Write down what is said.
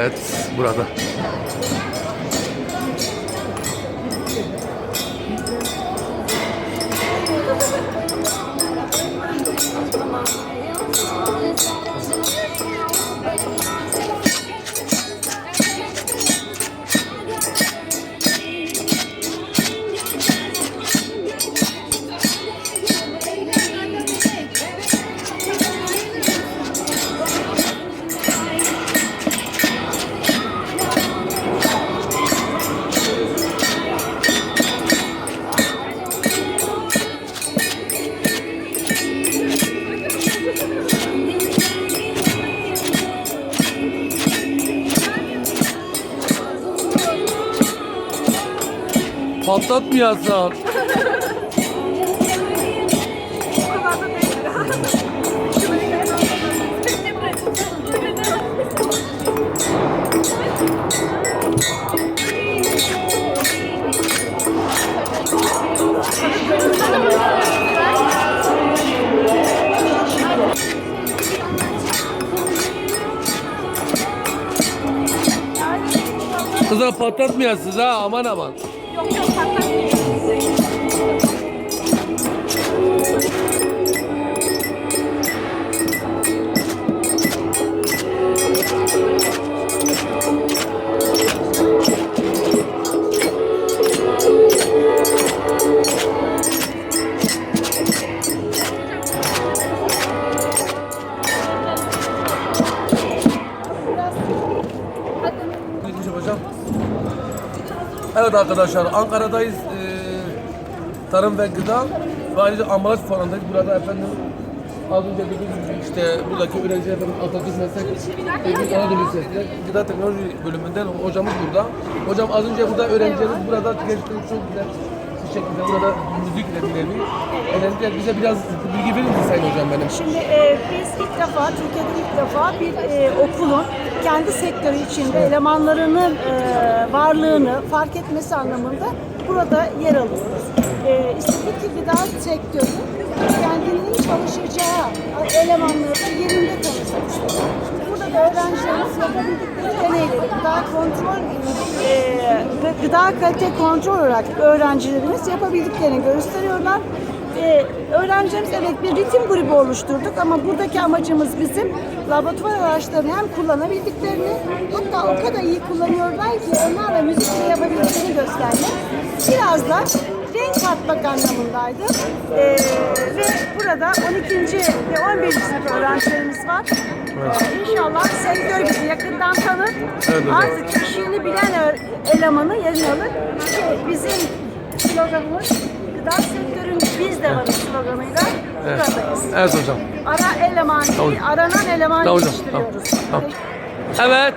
Evet, burada. Patlatmayasın. Kızlar patlatmayasınız ha aman aman. Thank Evet arkadaşlar Ankara'dayız. Ee, tarım ve gıda ve ayrıca ambalaj fuarındayız. Burada efendim az önce dediğim gibi işte buradaki efendim Atatürk Meslek Eğitim Anadolu gıda teknoloji bölümünden hocamız burada. Hocam az önce burada öğrencilerimiz burada gerçekten çok güzel şekilde burada müzikle dinledi. Öğrenciler bize biraz bilgi verir Sayın Hocam benim? Şimdi e, biz ilk defa, Türkiye'de ilk defa bir e, okulun kendi sektörü içinde elemanlarının e, varlığını fark etmesi anlamında burada yer alıyoruz. E, ki gıda sektörü kendinin çalışacağı elemanları yerinde tanısın. Burada da öğrencilerimiz yapabildikleri deneyleri, gıda kontrol e, gıda kalite kontrol olarak öğrencilerimiz yapabildiklerini gösteriyorlar. Ee, öğrencilerimiz evet bir ritim grubu oluşturduk ama buradaki amacımız bizim laboratuvar araçlarını hem kullanabildiklerini hatta o kadar iyi kullanıyorlar ki onlarla müzik yapabildiklerini göstermek. Biraz da renk katmak anlamındaydı. Ee, ve burada 12. ve 11. sınıf öğrencilerimiz var. Ee, inşallah sektör bizi yakından tanır. Evet. Artık işini bilen elemanı yerini alır. Çünkü bizim sloganımız gıda sektörün biz de varız sloganıyla Evet. buradayız. Evet hocam. Ara eleman değil, aranan eleman Tamam hocam. Tamam. yetiştiriyoruz. Tamam. Evet.